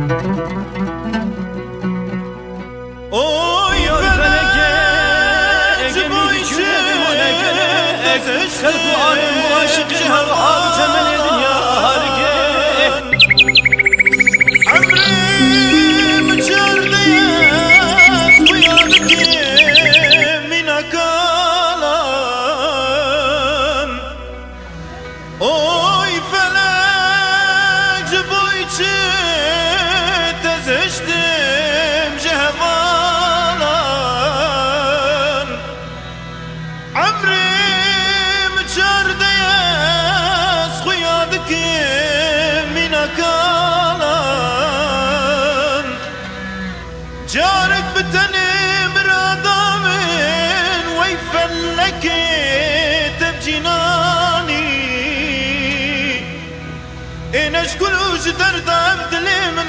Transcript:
Oy feleke Ege miydi kürelim o ne gerek Sen bu alem bu aşıkın her hal temel edin ya harge Emrim içerdiye Uyanık yemin kalan Oy felec bu içi كان جارك بتني رضا من ويفلك تبجناني إنش كل وجدر دار